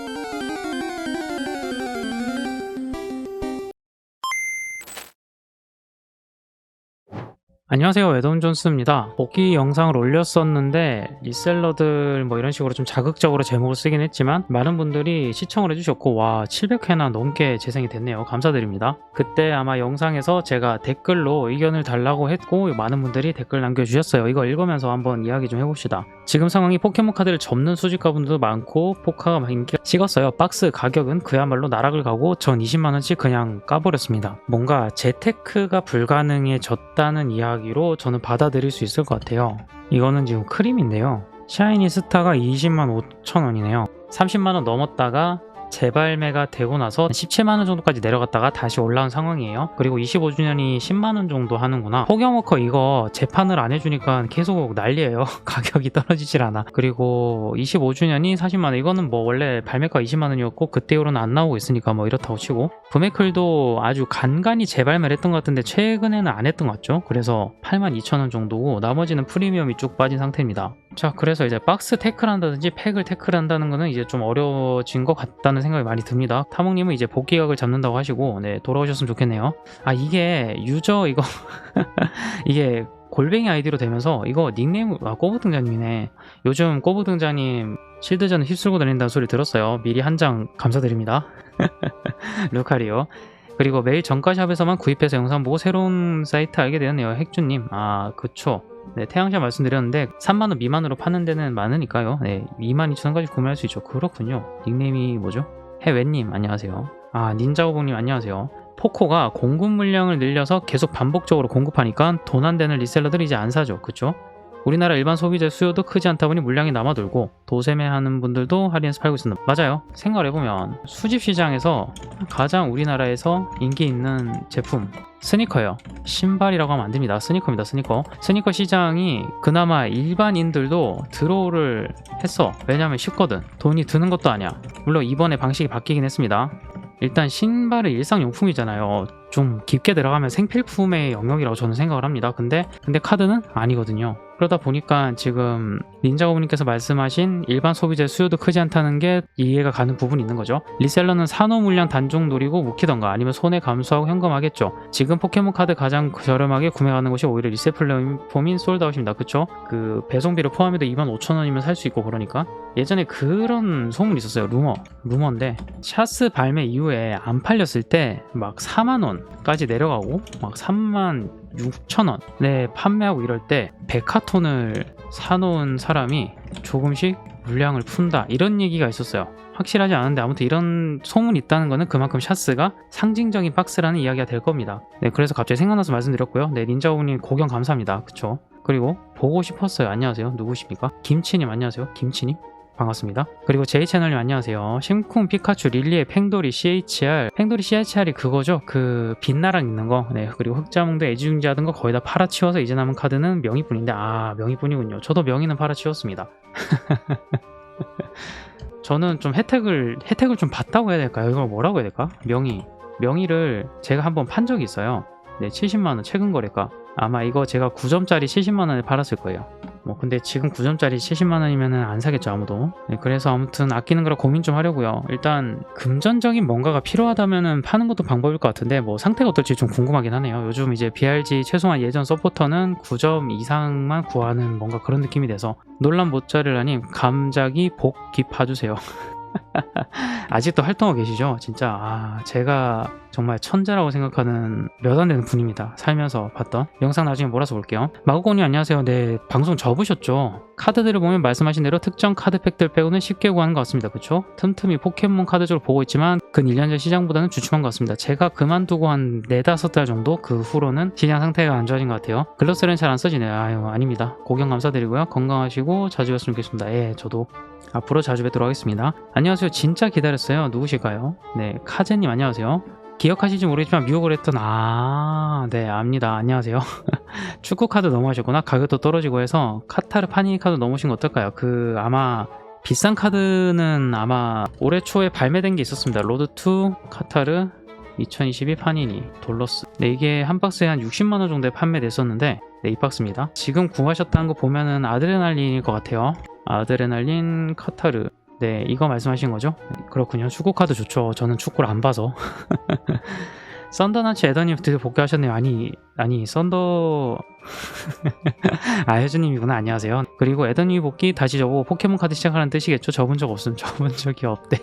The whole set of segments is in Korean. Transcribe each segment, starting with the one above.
you 안녕하세요. 웨돈 존스입니다. 복귀 영상을 올렸었는데 리셀러들 뭐 이런 식으로 좀 자극적으로 제목을 쓰긴 했지만 많은 분들이 시청을 해주셨고 와 700회나 넘게 재생이 됐네요. 감사드립니다. 그때 아마 영상에서 제가 댓글로 의견을 달라고 했고 많은 분들이 댓글 남겨주셨어요. 이거 읽으면서 한번 이야기 좀 해봅시다. 지금 상황이 포켓몬 카드를 접는 수집가분들도 많고 포카가 막 인기가 식었어요. 박스 가격은 그야말로 나락을 가고 전 20만원씩 그냥 까버렸습니다. 뭔가 재테크가 불가능해졌다는 이야기 로 저는 받아들일 수 있을 것 같아요. 이거는 지금 크림인데요. 샤이니 스타가 20만 5천원이네요. 30만원 넘었다가 재발매가 되고 나서 17만원 정도까지 내려갔다가 다시 올라온 상황이에요. 그리고 25주년이 10만원 정도 하는구나. 포경워커 이거 재판을 안 해주니까 계속 난리예요. 가격이 떨어지질 않아. 그리고 25주년이 40만원. 이거는 뭐 원래 발매가 20만원이었고 그때 이후로는 안 나오고 있으니까 뭐 이렇다고 치고 브메클도 아주 간간히 재발매를 했던 것 같은데 최근에는 안 했던 것 같죠. 그래서 8만 2천원 정도고 나머지는 프리미엄이 쭉 빠진 상태입니다. 자 그래서 이제 박스 태클 한다든지 팩을 태클 한다는 거는 이제 좀 어려워진 것 같다는 생각이 많이 듭니다. 타몽님은 이제 복귀각을 잡는다고 하시고 네 돌아오셨으면 좋겠네요. 아 이게 유저 이거 이게 골뱅이 아이디로 되면서 이거 닉네임 아 꼬부등자님이네. 요즘 꼬부등자님 실드전을 휩쓸고 다닌다는 소리 들었어요. 미리 한 장 감사드립니다. 루카리오. 그리고 매일 정가샵에서만 구입해서 영상 보고 새로운 사이트 알게 되었네요. 핵주님. 아 그쵸 네, 태양샷 말씀드렸는데 3만원 미만으로 파는 데는 많으니까요. 네, 22,000원까지 구매할 수 있죠. 그렇군요. 닉네임이 뭐죠? 해외님 안녕하세요. 아 닌자오봉님 안녕하세요. 포코가 공급 물량을 늘려서 계속 반복적으로 공급하니까 돈 안 되는 리셀러들이 이제 안 사죠. 그쵸? 우리나라 일반 소비자 수요도 크지 않다 보니 물량이 남아돌고 도세매하는 분들도 할인해서 팔고 있습니다. 맞아요. 생각을 해보면 수집 시장에서 가장 우리나라에서 인기 있는 제품 스니커예요. 신발이라고 하면 안 됩니다. 스니커입니다. 스니커. 스니커 시장이 그나마 일반인들도 드로우를 했어. 왜냐면 쉽거든. 돈이 드는 것도 아니야. 물론 이번에 방식이 바뀌긴 했습니다. 일단 신발은 일상용품이잖아요. 좀 깊게 들어가면 생필품의 영역이라고 저는 생각을 합니다. 근데 근데 카드는 아니거든요. 그러다 보니까 지금 닌자고님께서 말씀하신 일반 소비자의 수요도 크지 않다는 게 이해가 가는 부분이 있는 거죠. 리셀러는 산호 물량 단종 노리고 묵히던가 아니면 손해 감수하고 현금하겠죠. 지금 포켓몬 카드 가장 저렴하게 구매 가는 곳이 오히려 리셀 플랫폼인 솔드아웃입니다. 그쵸? 그 배송비를 포함해도 25,000원이면 살 수 있고 그러니까 예전에 그런 소문이 있었어요. 루머. 루머인데 샤스 발매 이후에 안 팔렸을 때 막 4만 원까지 내려가고 막 3만 6천원에 네, 판매하고 이럴 때 백화톤을 사놓은 사람이 조금씩 물량을 푼다. 이런 얘기가 있었어요. 확실하지 않은데 아무튼 이런 소문이 있다는 거는 그만큼 샤스가 상징적인 박스라는 이야기가 될 겁니다. 네 그래서 갑자기 생각나서 말씀드렸고요. 네 닌자오님 고경 감사합니다. 그쵸? 그리고 보고 싶었어요. 안녕하세요. 누구십니까? 김치님 안녕하세요. 김치님 반갑습니다. 그리고 제이 채널님 안녕하세요. 심쿵 피카츄 릴리의 팽돌이 CHR 팽돌이 CHR이 그거죠. 그 빛나랑 있는 거. 네. 그리고 흑자몽도 애지중지 하던 거 거의 다 팔아치워서 이제 남은 카드는 명의뿐인데 아 명의뿐이군요. 저도 명의는 팔아치웠습니다. 저는 좀 혜택을 혜택을 좀 받다고 해야 될까요? 이걸 뭐라고 해야 될까? 명의 명의를 제가 한번 판 적이 있어요. 네, 70만 원 최근 거래가 아마 이거 제가 9점짜리 70만 원에 팔았을 거예요. 뭐 근데 지금 9점짜리 70만 원이면은 안 사겠죠 아무도. 네, 그래서 아무튼 아끼는 거라 고민 좀 하려고요. 일단 금전적인 뭔가가 필요하다면은 파는 것도 방법일 것 같은데 뭐 상태가 어떨지 좀 궁금하긴 하네요. 요즘 이제 BRG 최소한 예전 서포터는 9점 이상만 구하는 뭔가 그런 느낌이 돼서 논란 못자르라님 감자기 복귀 봐주세요. 아직도 활동하고 계시죠? 진짜 아 제가 정말 천재라고 생각하는 몇 안 되는 분입니다. 살면서 봤던 영상 나중에 몰아서 볼게요. 마구공님 안녕하세요. 네 방송 접으셨죠? 카드들을 보면 말씀하신 대로 특정 카드팩들 빼고는 쉽게 구하는 것 같습니다. 그쵸? 틈틈이 포켓몬 카드 쪽을 보고 있지만 근 1년 전 시장보다는 주춤한 것 같습니다. 제가 그만두고 한 4, 5달 정도 그 후로는 시장 상태가 안 좋아진 것 같아요. 글로스는 잘 안 써지네요. 아유 아닙니다. 고경 감사드리고요. 건강하시고 자주 뵀으면 좋겠습니다. 예 저도 앞으로 자주 뵙도록 하겠습니다. 안녕하세요. 진짜 기다렸어요. 누구실까요? 네, 카제님 안녕하세요. 기억하실지 모르겠지만 미국을 했던 아, 네, 압니다. 안녕하세요. 축구 카드 넘어가셨구나. 가격도 떨어지고 해서 카타르 파니니 카드 넘으신 거 어떨까요? 그 아마 비싼 카드는 아마 올해 초에 발매된 게 있었습니다. 로드2 카타르 2022 파니니 돌러스 네 이게 한 박스에 한 60만원 정도에 판매됐었는데 네 이 박스입니다 지금 구하셨다는 거 보면은 아드레날린일 것 같아요 아드레날린 카타르 네, 이거 말씀하신 거죠? 그렇군요. 축구 카드 좋죠. 저는 축구를 안 봐서. 썬더나치 에더님 드디어 복귀하셨네요. 아니, 아니, 썬더. 아, 혜주님이구나. 안녕하세요. 그리고 에더님이 복귀 다시 저보고 포켓몬 카드 시작하는 뜻이겠죠? 접은 적 없음. 접은 적이 없대.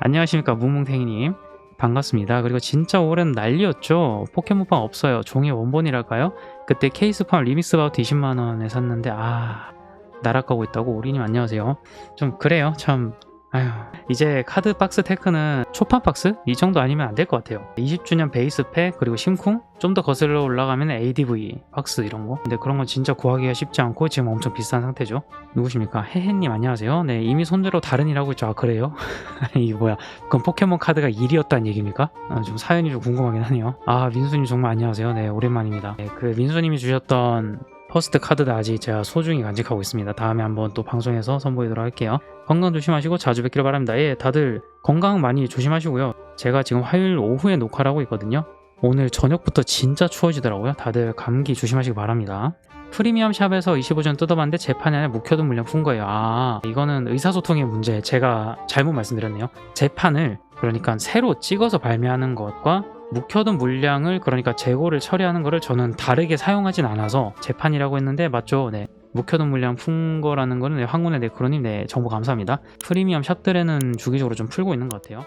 안녕하십니까. 무뭉탱이님. 반갑습니다. 그리고 진짜 올해는 난리였죠. 포켓몬빵 없어요. 종의 원본이랄까요? 그때 케이스팜 리믹스 바우트 20만원에 샀는데, 아, 날아가고 있다고. 우리님 안녕하세요. 좀 그래요. 참. 아휴. 이제 카드 박스 테크는 초판 박스? 이 정도 아니면 안 될 것 같아요. 20주년 베이스 팩, 그리고 심쿵? 좀 더 거슬러 올라가면 ADV 박스 이런 거. 근데 그런 건 진짜 구하기가 쉽지 않고 지금 엄청 비싼 상태죠. 누구십니까? 해해님 안녕하세요. 네, 이미 손대로 다른 일 하고 있죠. 아, 그래요? 이게 뭐야. 그럼 포켓몬 카드가 일이었다는 얘기입니까? 아, 좀 사연이 좀 궁금하긴 하네요. 아, 민수님 정말 안녕하세요. 네, 오랜만입니다. 네, 그 민수님이 주셨던 퍼스트 카드도 아직 제가 소중히 간직하고 있습니다. 다음에 한번 또 방송에서 선보이도록 할게요. 건강 조심하시고 자주 뵙기를 바랍니다. 예, 다들 건강 많이 조심하시고요. 제가 지금 화요일 오후에 녹화를 하고 있거든요. 오늘 저녁부터 진짜 추워지더라고요. 다들 감기 조심하시기 바랍니다. 프리미엄 샵에서 25전 뜯어봤는데 재판이 아니라 묵혀둔 물량 푼 거예요. 아, 이거는 의사소통의 문제. 제가 잘못 말씀드렸네요. 재판을 그러니까 새로 찍어서 발매하는 것과 묵혀둔 물량을 그러니까 재고를 처리하는 거를 저는 다르게 사용하진 않아서 재판이라고 했는데 맞죠? 네. 묵혀둔 물량 푼 거라는 거는 네, 황혼의 네크로님 네 정보 감사합니다. 프리미엄 샵들에는 주기적으로 좀 풀고 있는 것 같아요.